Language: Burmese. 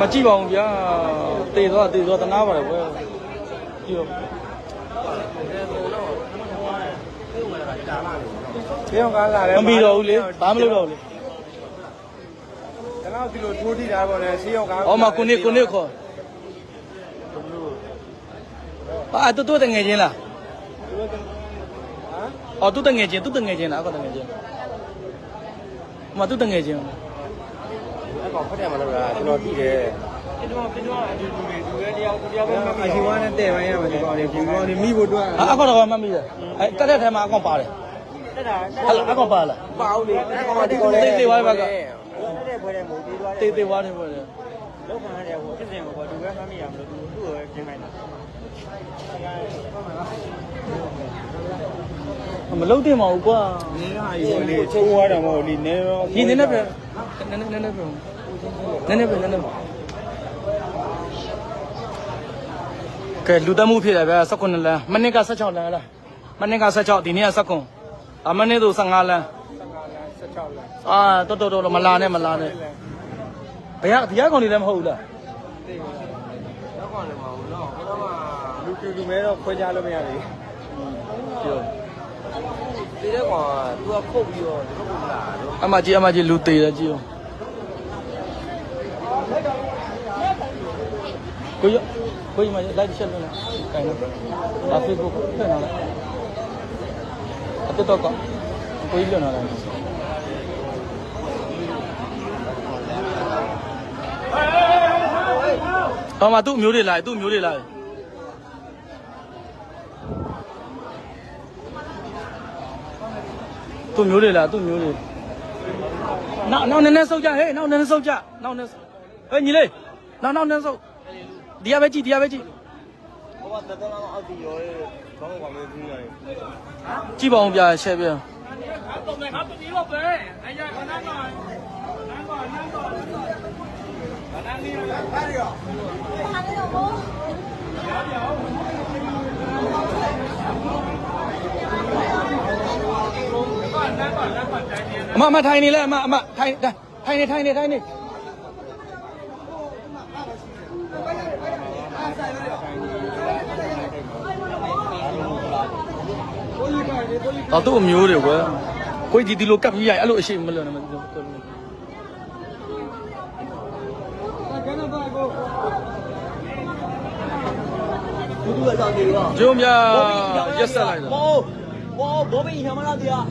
မကြည့်ပါဘူးဗျာတေသွားတေသွားတနာပါတယ်ကွယ်ကြည့်ရောဘေးအောင်ကားလာတယ်မမီတော့ဘူးလေဘာမလုပ်တော့ဘူးလေကျွန်တော်ဒီလိုထိုးထိတာပေါ့လေဆေးရောက်ကား။အော်မကိုနေကိုနေခေါ်။အာတူတူတငယ်ချင်းလားဟမ်။အော်တူတငယ်ချင်းတူတငယ်ချင်းလားအော်တငယ်ချင်း။အမတူတငယ်ချင်း အဲ့ကောင်ဖတ်တယ်မလို့လားကျွန်တော်ကြည့်တယ်ကျွန်တော်ကျွန်တော်အတူတူနေသူလည်းတယောက်တယောက်ပဲမှအရှင်ဝါနဲ့တဲ့ပိုင်းရမှာဒီကောင်လေးဒီကောင်လေးမိဖို့တွန်း။အာအကောတော့မှတ်မိတယ်။အဲတက်တဲ့ထဲမှာအကောပါတယ်တက်တာ။ဟဲ့လားအကောပါလားပါဦးလေအဲ့ကောင်ဒီကောင်လေးတဲ့ဖွဲတဲ့မူပြီးသွား။တေးသေးွားတယ်ပေါ့လေလောက်ခံရတယ်ဟိုဖြစ်စဉ်ကိုသူပဲမှတ်မိရမလို့သူသူ့ကိုပြင်လိုက်တာ။မလုံးတင်ပါဘူးကွာနင်းဟာကြီးလေချိုးသွားတယ်မဟုတ်လေနင်းရော။ဒီနည်းနည်းပဲနည်းနည်းနည်းနည်းပဲ နည်းနည်းပဲနည်းနည်းပဲကဲလူတက်မှုဖြစ်တယ်ဗျာ19လမ်းမနစ်က16လမ်းလားမနစ်က16ဒီနေ့က19အမနစ်တို့15လမ်း16လမ်းအာတော်တော်တော်မလာနဲ့မလာနဲ့ဘယ်ကဒီကကောင်တွေလည်းမဟုတ်ဘူးလားတော့ကောင်လည်းမဟုတ်တော့ဘယ်တော့မှလူတူလူမဲတော့ခွဲခြားလို့မရဘူးပြောဒီတဲ့ကောင်ကသူကခုတ်ပြီးတော့ဒီလိုလာတော့အမကြီးအမကြီးလူသေးတယ်ကြည့်အောင် ကိုရကိုရမလိုက်ချက်လို့လားကိုင်လို့ဒါ Facebook ကိုထည့်နော်လားအတက်တော့ကကိုရလွန်လာတယ်အော်မသူ့မျိုးတွေလာသူ့မျိုးတွေလာသူ့မျိုးတွေလာသူ့မျိုးတွေနောက်နောက်နည်းနည်းဆုတ်ကြဟေးနောက်နည်းနည်းဆုတ်ကြနောက်နည်း ဟေးညီလေးနောက်နောက်နည်းဆုတ်ဒီရပဲကြည့်ဒီရပဲကြည့်ဟိုကတက်တော့အောက်တီရောကောင်းကောင်းပဲပြီးရတယ်ကြည့်ပါဦးဗျာရှယ်ပြအမအမထိုင်နေလဲအမအမထိုင်ထိုင်နေထိုင်နေထိုင်နေ တော့သူ့အမျိုးတွေကွယ်ကိုကြီးဒီလိုကပ်ပြီးရိုက်အဲ့လိုအရှိမလို့နဲ့မသိဘူးကျုံမြရက်ဆက်လိုက်တာဘောဘောဘောဘိဟမလာတရား